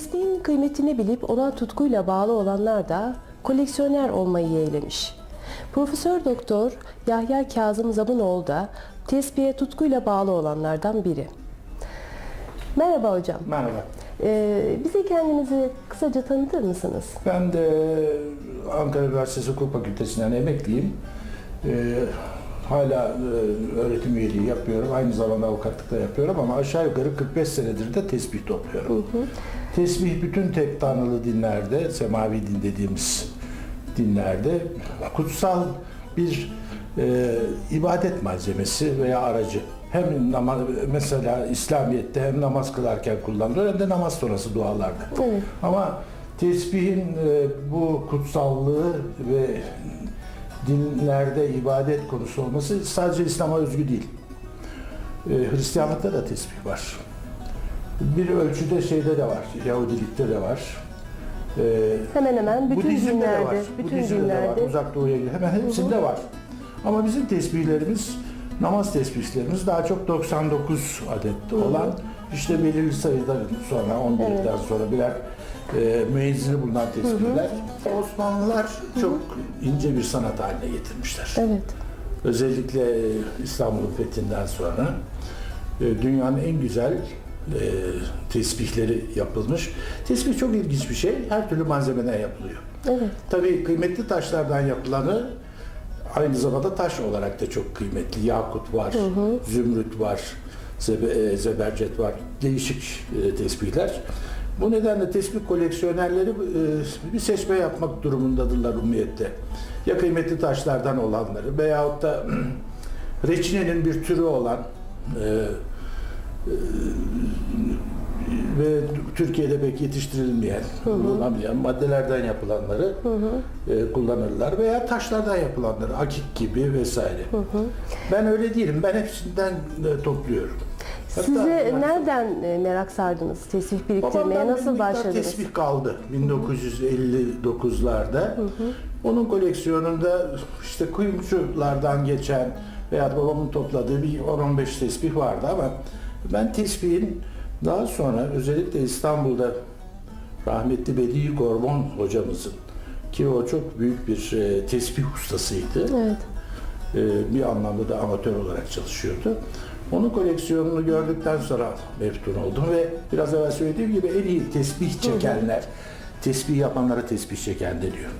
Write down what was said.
Mesleğin kıymetini bilip ona tutkuyla bağlı olanlar da koleksiyoner olmayı yeğlemiş. Profesör Doktor Yahya Kazım Zabunoğlu da tespihe tutkuyla bağlı olanlardan biri. Merhaba hocam. Merhaba. Ee, bize kendinizi kısaca tanıtır mısınız? Ben de Ankara Üniversitesi Hukuk Fakültesinden emekliyim. Ee, hala e, öğretim üyeliği yapıyorum. Aynı zamanda avukatlık da yapıyorum ama aşağı yukarı 45 senedir de tesbih topluyorum. Tesbih bütün tek tanrılı dinlerde, semavi din dediğimiz dinlerde kutsal bir e, ibadet malzemesi veya aracı. Hem namaz, mesela İslamiyet'te hem namaz kılarken kullanılır hem de namaz sonrası dualarda. Evet. Ama tesbihin e, bu kutsallığı ve dinlerde ibadet konusu olması sadece İslam'a özgü değil. E, Hristiyanlıkta da tesbih var. Bir ölçüde şeyde de var, Yahudilikte de var. E, Hemen hemen bütün Budizm'de de dinlerde, var. bütün Budizm'de de var. dinlerde Uzak Doğu'ya gidiyor. Hemen hepsinde var. Ama bizim tesbihlerimiz, namaz tesbihlerimiz daha çok 99 adet olan işte belirli sayıdan sonra 11'den sonra birer e, müezzini bulunan tesbihler. Osmanlılar çok ince bir sanat haline getirmişler. Evet. Özellikle İstanbul'un fethinden sonra e, dünyanın en güzel e, tesbihleri yapılmış. Tesbih çok ilginç bir şey. Her türlü malzemeden yapılıyor. Evet. Tabii kıymetli taşlardan yapılanı aynı zamanda taş olarak da çok kıymetli. Yakut var, zümrüt var, e, zebercet var. Değişik e, tesbihler. Bu nedenle tesbih koleksiyonerleri e, bir seçme yapmak durumundadırlar umumiyette. Ya kıymetli taşlardan olanları veyahut da reçinenin bir türü olan ve Türkiye'de pek yetiştirilmeyen, bulunamayan maddelerden yapılanları e, kullanırlar veya taşlardan yapılanları, akik gibi vesaire. Ben öyle değilim. Ben hepsinden e, topluyorum. Hatta Size yani- nereden e, merak sardınız tesbih biriktirmeye? Nasıl başladınız? tesbih kaldı 1959'larda. Onun koleksiyonunda işte kuyumculardan geçen veya babamın topladığı bir 10-15 tesbih vardı ama ben tesbihin daha sonra özellikle İstanbul'da rahmetli Bedi Gorbon hocamızın ki o çok büyük bir e, tesbih ustasıydı. Evet. E, bir anlamda da amatör olarak çalışıyordu. Onun koleksiyonunu gördükten sonra meftun oldum ve biraz evvel söylediğim gibi en iyi tesbih çekenler, tesbih yapanlara tesbih çeken deniyor.